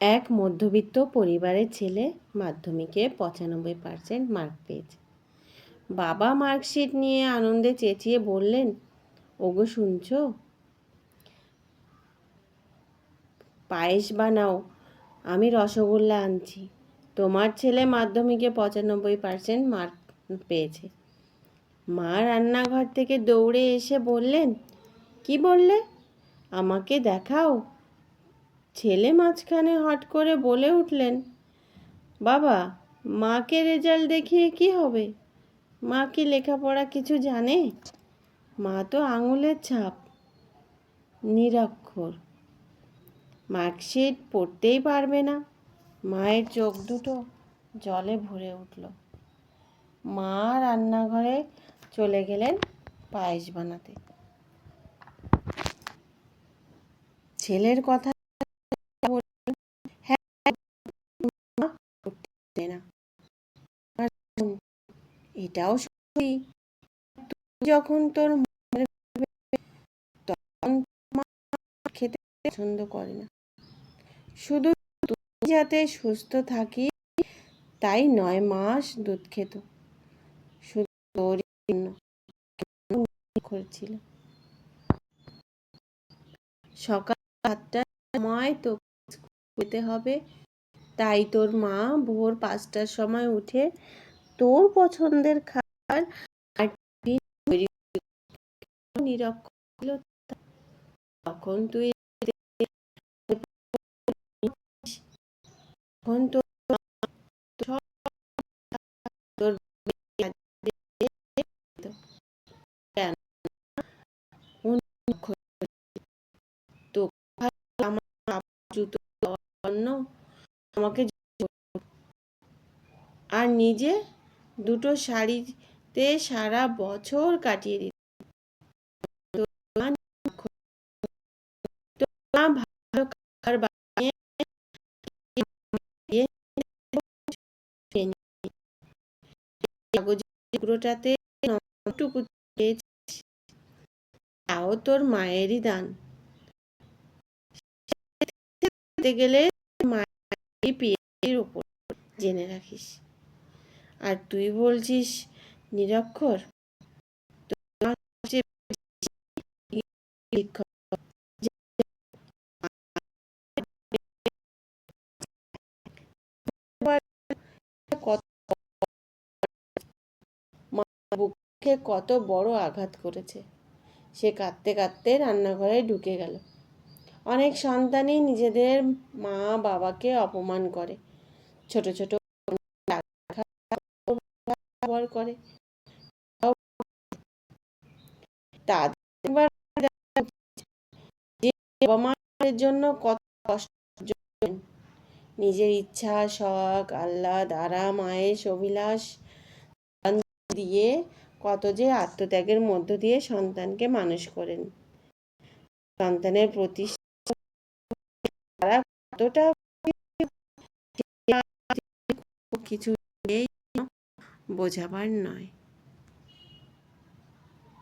এক মধ্যবিত্ত পরিবারের ছেলে মাধ্যমিকে পঁচানব্বই পার্সেন্ট মার্ক পেয়েছে। বাবা মার্কশিট নিয়ে আনন্দে চেঁচিয়ে বললেন, ওগো শুনছ? পায়েস বানাও, আমি রসগোল্লা আনছি। তোমার ছেলে মাধ্যমিকে পঁচানব্বই পার্সেন্ট মার্ক পেয়েছে। মা রান্নাঘর থেকে দৌড়ে এসে বললেন, কি বললে? আমাকে দেখাও। ছেলে মাঝখানে হট করে বলে উঠলেন, বাবা, মাকে রেজাল্ট দেখিয়ে কি হবে? মা কি লেখাপড়া কিছু জানে? মা তো আঙুলের ছাপ, নিরক্ষর। মার্কশিট পড়তেই পারবে না। মায়ের চোখ দুটো জলে ভরে উঠল। মা রান্নাঘরে চলে গেলেন পায়েস বানাতে। ছেলের কথা না। এটাও সত্যি। যখন তোর তখন খেতে পছন্দ করে না। শুধু তুই যাতে সুস্থ থাকি, তাই নয় মাস দুধ খেত। শুধু জন্য সকাল সাতটার সময় তো যেতে হবে। তাই তোর মা ভোর পাঁচটার সময় উঠে তোর পছন্দের খাবার নিরক্ষর তখন তুই তখন জুতো অন্য আমাকে আর নিজে দুটো শাড়িতে সারা বছর কাটিয়ে দিত ভালো টুকু তাও তোর মায়েরই দান। গেলে মায়ের পিয়ের ওপর জেনে রাখিস। আর তুই বলছিস, নিরক্ষর? কত বড় আঘাত করেছে। সে কাঁদতে কাঁদতে রান্নাঘরে ঢুকে গেল। অনেক সন্তানই নিজেদের মা বাবাকে অপমান করে। ছোট ছোট করে। তাদের জন্য কত কষ্ট। নিজের ইচ্ছা, শখ, আহ্লাদ, আরাম আয়েস অভিলাষ দিয়ে কত যে আত্মত্যাগের মধ্য দিয়ে সন্তানকে মানুষ করেন। সন্তানের প্রতি তারা কতটা কিছু বোঝাবার নয়।